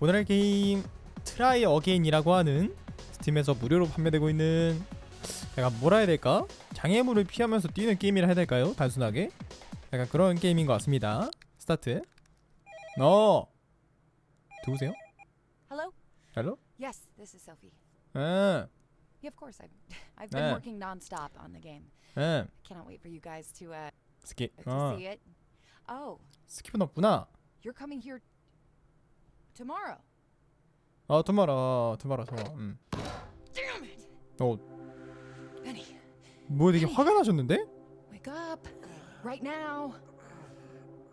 오늘 할 게임 트라이 어게인이라고 하는 스팀에서 무료로 판매되고 있는 약간 뭐라 해야 될까? 장애물을 피하면서 뛰는 게임이라 해야 될까요? 단순하게 약간 그런 게임인 것 같습니다. 스타트. 어 누구세요? Hello? 헬로? Yes, this is Sophie. 응, Yeah, of course. I've I've been Yeah. working nonstop on the game. 응. Cannot wait for you guys to uh 스킵. to 어, see it. Oh, 스킵은 없구나. you're coming here tomorrow. 어, 투마로, 투마로, 투마로. 음. Damn it! 어, Benny, 뭐 되게 화가 나셨는데? wake up right now.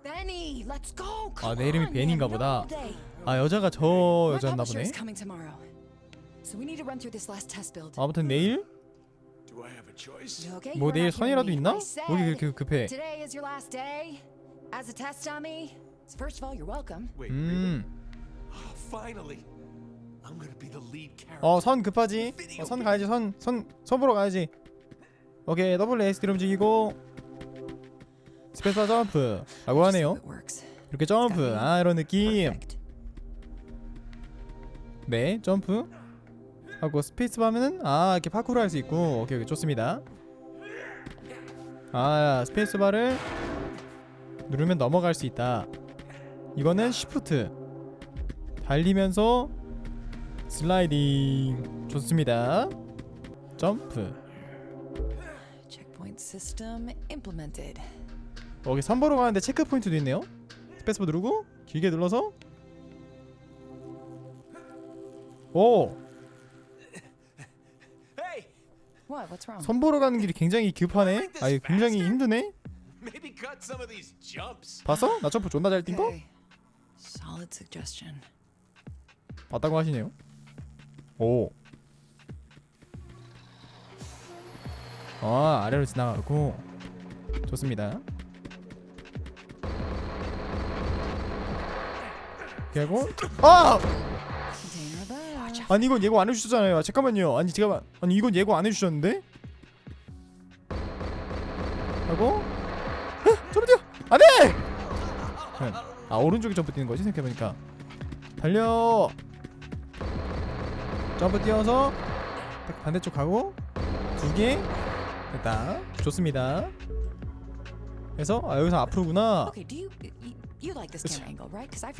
Benny, let's go. 아, Come 내 이름이 on, 벤인가 man, 보다. no day. 아, 여자가 저 My 여자였나 publisher 보네. is coming tomorrow. So we need to run through this last test build. 아무튼 내일 Do I have a choice? You okay? 뭐 You're 내일 not kidding 선이라도 me. 있나? I said 뭐기 그렇게 급해? Today is your last day as a test dummy. So first of all, you're welcome. Wait, really? 음. 어, 선 급하지? 어, 선 가야지. 선, 선, 선 보러 가야지. 오케이, 더블 에이스를 움직이고 스페이스 점프라고 하네요. 이렇게 점프. 아, 이런 느낌. 네, 점프. 하고 스페이스 하면은 아, 이렇게 파쿠르 할 수 있고. 오케이, 오케이. 좋습니다. 아, 스페이스 바를 누르면 넘어갈 수 있다. 이거는 시프트. 달리면서 슬라이딩. 좋습니다. 점프. 여기 3보로 가는데 체크 포인트도 있네요. 스페이스바 누르고 길게 눌러서 오! Hey, What? What's wrong? 선 보러 가는 길이 굉장히 급하네. 아, 이거 굉장히 힘드네. 봤어? 나 점프 존나 잘 뛴 거? 봤다고 하시네요. 오. 아, 아래로 지나가고 좋습니다. 그리고 아! 아니 이건 예고 안 해주셨잖아요. 아, 잠깐만요. 아니 잠깐만. 아니 이건 예고 안 해주셨는데? 하고 헉, 저로 뛰어. 안돼. 아 오른쪽에 점프 뛰는 거지 생각해보니까. 달려. 점프 뛰어서 딱 반대쪽 가고 두 개. 됐다. 좋습니다. 그래서 아 여기서 앞으로구나.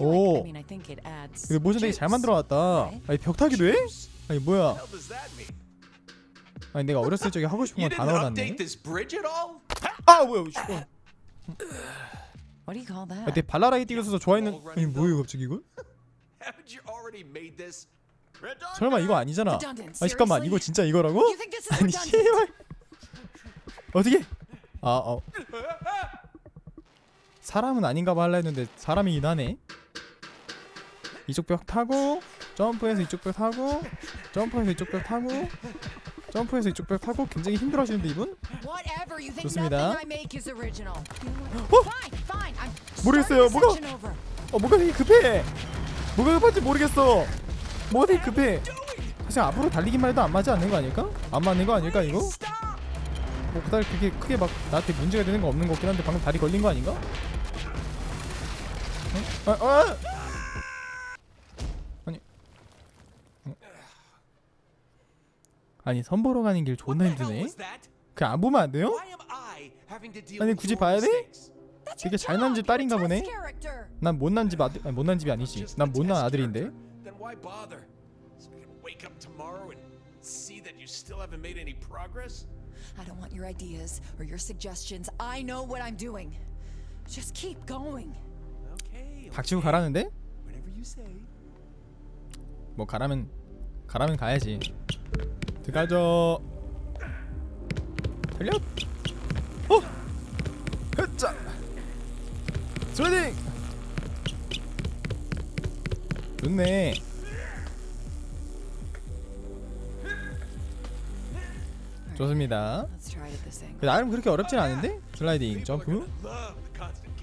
오. 근데 모션 되게 잘. 만들어놨다. 아니 벽타기도 해? 아니 뭐야? 아니 내가 어렸을 적에 하고 싶은 건 다 넣어놨네. 아 뭐야? 씨. 어. 아, 내 발랄하게 뛰어서 좋아했는 아니 뭐예요 갑자기 이거? 설마 이거 아니잖아. 아니 잠깐만? 이거 진짜 이거라고? 아니? 씨발 어떻게? 아 어. 사람은 아닌가 봐 할라 했는데 사람이긴 하네. 이쪽 벽 타고 점프해서 이쪽 벽 타고 점프해서 이쪽 벽 타고 점프해서 이쪽 벽 타고 굉장히 힘들어 하시는데 이분? Whatever you think 좋습니다. 어? 모르겠어요. 뭐가-. 어 뭐가 되게 급해. 뭐가 급한지 모르겠어. 되게 급해. 사실 앞으로 달리기만 해도 안 맞지 않는 거 아닐까? 안 맞는 거 아닐까 이거? 뭐 그다지 그게 크게 막 나한테 문제가 되는 거 없는 거 같긴 한데 방금 다리 걸린 거 아닌가? 어? 아, 아! 아니 어. 아니 선 보러 가는 길 존나 힘드네. 그냥 안 보면 안 돼요? 아니, 굳이 봐야 돼? 되게 잘난 집 딸인가 보네. 난 못난 집 아들 아니 못난 집이 아니지. 난 못난 아들인데. character. Then why bother? So I can wake up tomorrow and see that you still haven't made any progress? I don't want your ideas or your suggestions. I know what I'm doing. Just keep going. Okay. 닥치고 가라는데? Whatever you say. 뭐 가라면 가라면 가야지. 들어가죠. 달려. 어. 흐짜. 스웨딩. 좋네. 좋습니다. 나름 그렇게 어렵진 않은데? 슬라이딩, 점프.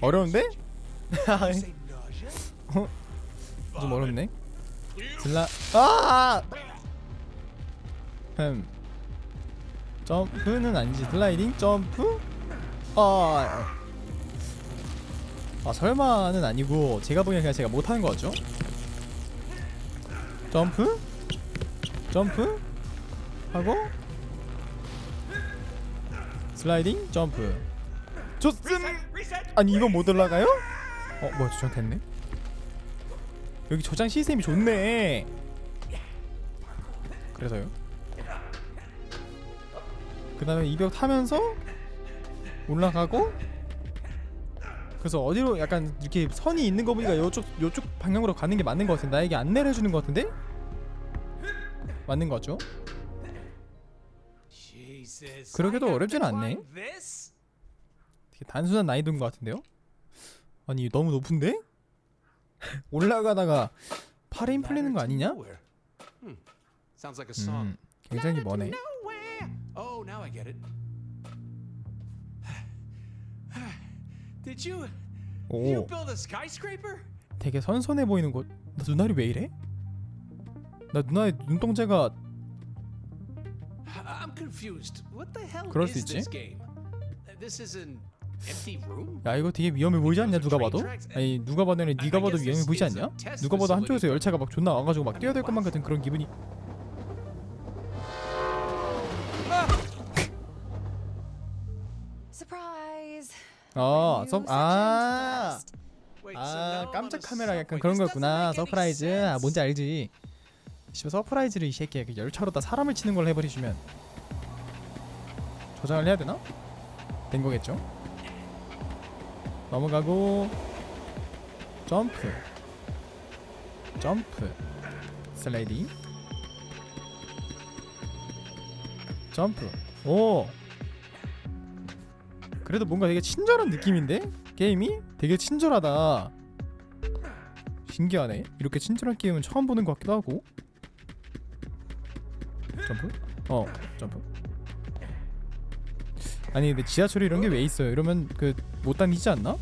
어려운데? Nausea? 좀 어렵네. 슬라 아! 흠. 점프는 아니지. 슬라이딩 점프? 아. 아 설마는 아니고 제가 보기엔 그냥 제가 못하는 거 같죠? 점프? 점프? 하고? 슬라이딩? 점프. 좋음 아니 이건 못 올라가요? 어 뭐야 저장 됐네. 여기 저장 시스템이 좋네. 그래서요? 그 다음에 이벽 타면서 올라가고? 그래서 어디로 약간 이렇게 선이 있는 거 보니까 요쪽 요쪽 방향으로 가는 게 맞는 것 같은데 나에게 안내를 해주는 것 같은데 맞는 거죠? 그러게도 어렵진 않네. 되게 단순한 난이도인 것 같은데요? 아니 너무 높은데? 올라가다가 팔에 힘 풀리는 거 아니냐? Hmm. 음, 굉장히 머네. Oh, 오? 되게 선선해 보이는 곳. 나 눈알이 왜 이래? 나 눈알의 눈동자가 I'm confused. What the hell 그럴 수 있지? game? This is an empty room? 야 이거 되게 위험해 보이지 않냐 누가 봐도? 아니 누가 봐도 아니라 네가 봐도 위험해 보이지 않냐? 누가 봐도 한쪽에서 열차가 막 존나 와가지고 막 뛰어야 될 것만 같은 그런 기분이! 아, section 아, 아 깜짝 a 카메라 약간. 그런 거였구나 서프라이즈. 아. 뭔지 알지? 씨발 서프라이즈를 이 새끼야 그 열차로다 사람을 치는 걸 해버리시면. 저장을 해야 되나? 된 거겠죠? 넘어가고 점프. 점프. 슬라이딩. 점프. 오! 그래도 뭔가 되게 친절한 느낌인데 게임이 되게 친절하다. 신기하네. 이렇게 친절한 게임은 처음 보는 것 같기도 하고. 점프? 어 점프. 아니 근데 지하철에 이런 게 왜 있어요? 이러면 그 못 다니지 않나.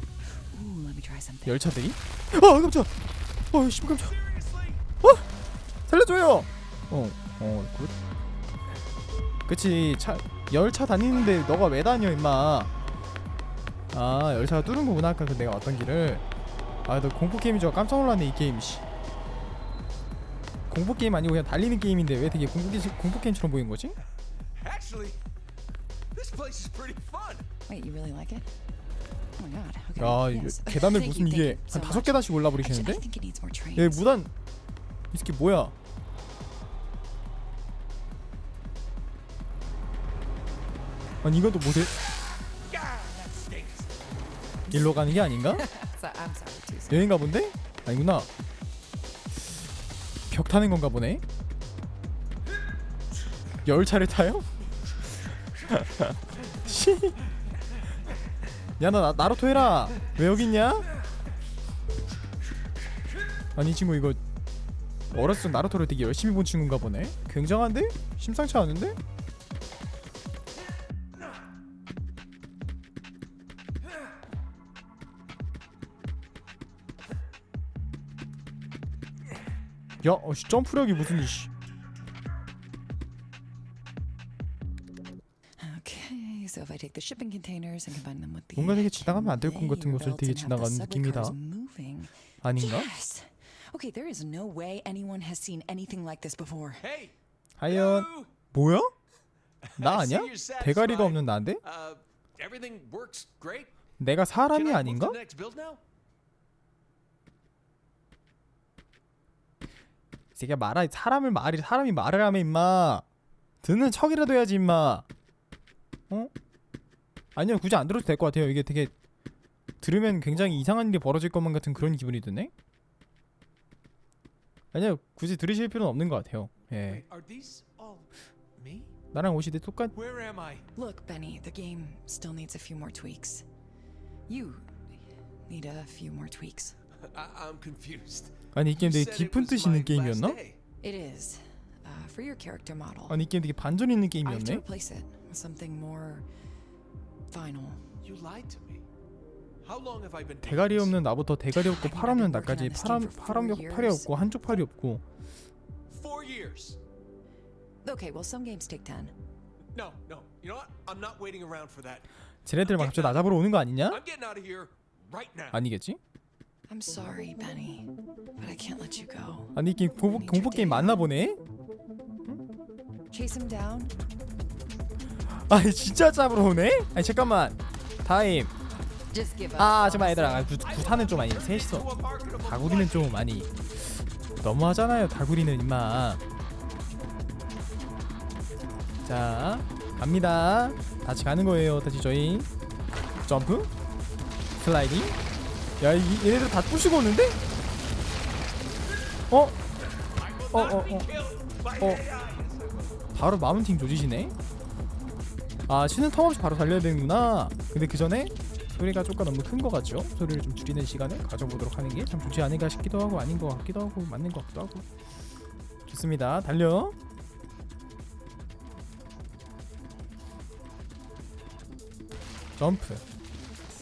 열차들이? 아 깜짝! 어 씨 깜짝! 어! 살려줘요! 어 어 굿. 그치 차 열차 다니는데 너가 왜 다녀 임마 아 열차가 뚫은 거구나 아까 그 내가 왔던 길을 아너 공포 게임인 줄 알고 깜짝 놀랐네 이 게임 씨 공포 게임 아니고 그냥 달리는 게임인데 왜 되게 공포 게임 공포 게임처럼 보이는 거지? Actually, this place is pretty fun. Wait, you really like it? Oh my god. Okay. 야 이거 yes. 계단을 Thank 무슨 you, 이게 thank you so 한 다섯 much. 계단씩 올라 버리시는데? I think it needs more trains. 얘 무단 이 새끼 뭐야? 아니 이건 또 뭐지? 일로 가는 게 아닌가? So- I'm sorry, too soon. 여긴가 본데? 아니구나. 벽 타는 건가 보네. 열차를 타요? 씨. 야나 나루토 해라. 왜 여기 있냐? 아니 이 친구 이거 어렸을 적 나루토를 되게 열심히 본 친구인가 보네. 굉장한데? 심상치 않은데? 야, 어, 씨, 점프력이 무슨 이씨. Okay, so if I take the shipping containers and combine them with the 뭔가 되게 지나가면 안될것 같은 곳을 되게 지나가는 느낌이다. 아닌가? Yes. Okay, there is no way anyone has seen anything like this before. Hey. 하연. 뭐야? 나 아니야? 대가리가 없는 나인데? Uh, everything works great. 내가 사람이 아닌가? 새끼야 말아 사람을 말이 사람이 말을 하면 임마 듣는 척이라도 해야지 임마 어? 아니요 굳이 안 들어도 될 것 같아요 이게 되게 들으면 굉장히 이상한 일이 벌어질 것만 같은 그런 기분이 드네 아니요 굳이 들으실 필요는 없는 것 같아요 예? 나랑 옷이 내 똑같 Where am I? Look, Benny, the game still needs a few more tweaks. You need a few more tweaks. I- I'm confused. 아니 이 게임 되게 깊은 뜻이 있는 게임이었나? last day. It is. Uh, for your character model. 아니 이 게임 되게 반전 있는 I have to 게임이었네 replace it with something more final. You lied to me. How long have I been doing 대가리 this? 없는 나부터 대가리 없고 팔 없는 나까지 for 파람 four 팔이. 없고 한쪽 팔이 없고 Four years. Okay, well, some games take 10. No, no. You know what? I'm not waiting around for that. 쟤네들 막 갑자기 나 잡으러 오는 거 아니냐? I'm getting out of here right now. 아니겠지? I'm sorry, Benny, but I can't let you go. 아니 이 게임 공포, 공포 게임 맞나 보네? Chase him down? 아니 진짜 잡으러 오네? 아니 잠깐만 타임 Just give up. 아 잠깐만 얘들아 구, 구사는 좀 아니 셋이서 다구리는 좀 많이 너무하잖아요 다구리는 임마 자 갑니다 같이 가는 거예요 다시 저희 점프 슬라이딩 야 이, 얘네들 다 부시고 오는데? 어? 어 어 어. 어, 바로 마운팅 조지시네? 아 쉬는 텀 없이 바로 달려야 되는구나. 근데 그 전에 소리가 조금 너무 큰거 같죠? 소리를 좀 줄이는 시간을 가져보도록 하는 게 참 좋지 않을까 싶기도 하고 아닌 것 같기도 하고 맞는 것 같기도 하고. 좋습니다. 달려. 점프.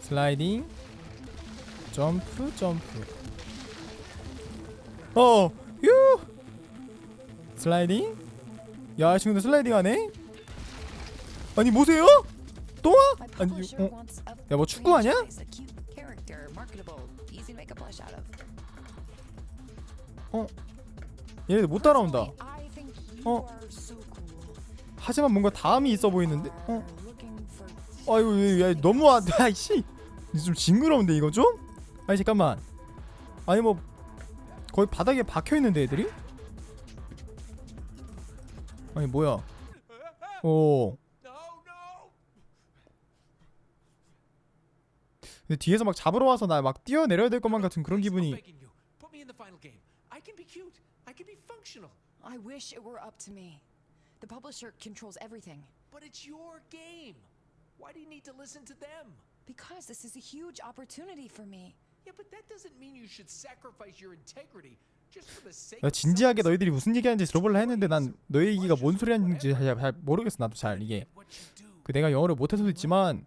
슬라이딩 점프 점프 어 유 슬라이딩 야이 친구들 슬라이딩 하네 아니 뭐세요? My 아니 어? wants a 야뭐 축구 아니야? of. 얘네들 못 따라온다 어? 하지만 뭔가 다음이 있어 보이는데? 어? 아이고 야, 너무 안 아이씨 좀 징그러운데 이거 좀? 아니 잠깐만 아니 뭐 거의 바닥에 박혀 있는데 애들이? 아니 뭐야 오! 근데 뒤에서 막 잡으러 와서 나 막 뛰어내려야 될 것만 같은 그런 기분이. I wish it were up to me. The publisher controls everything. But it's your game. Why do you need to listen to them? Because this is a huge opportunity for me. Yeah, but that doesn't mean you should sacrifice your integrity just for the sake 나 of 진지하게 너희들이 무슨 얘기하는지 들어볼라 했는데 난 너희 얘기가 뭔 소리 하는지 잘, 잘 모르겠어 나도 잘 이게 what you do. 그 내가 영어를 못해서도 있지만.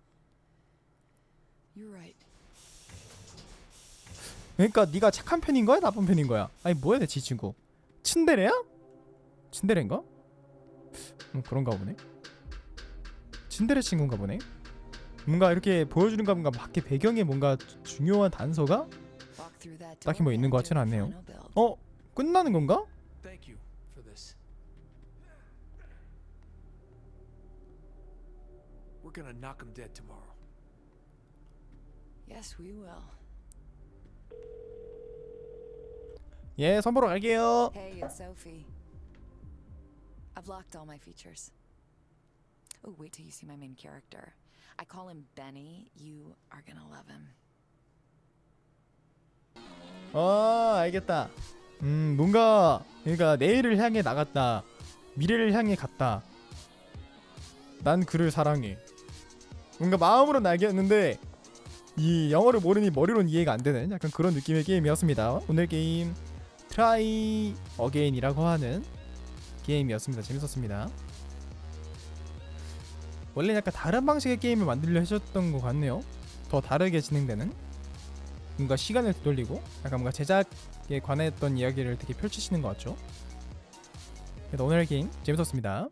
그러니까 네가 착한 편인 거야 나쁜 편인 거야 아니 뭐야 대체 이 친구 츤데레야? 츤데레인가? 음 그런가 보네 츤데레 친구인가 보네 뭔가 이렇게 보여주는 가 뭔가 밖에 배경에 뭔가 주- 중요한 단서가 딱히 뭐 있는 것 같지는 않네요. 어? 끝나는 건가? 예 선보러 갈게요 Hey, it's Sophie. I've locked all my features. Oh, wait till you see my main character. I call him Benny. You are gonna love him. 어 알겠다. 음 뭔가 그러니까 내일을 향해 나갔다. 미래를 향해 갔다. 난 그를 사랑해. 뭔가 마음으로는 알겠는데 이 영어를 모르니 머리로는 이해가 안 되는 약간 그런 느낌의 게임이었습니다. 오늘 게임 트라이 어게인이라고 하는 게임이었습니다. 재밌었습니다 원래 약간 다른 방식의 게임을 만들려 하셨던 것 같네요 더 다르게 진행되는 뭔가 시간을 되돌리고 약간 뭔가 제작에 관했던 이야기를 되게 펼치시는 것 같죠. 오늘 게임 재밌었습니다.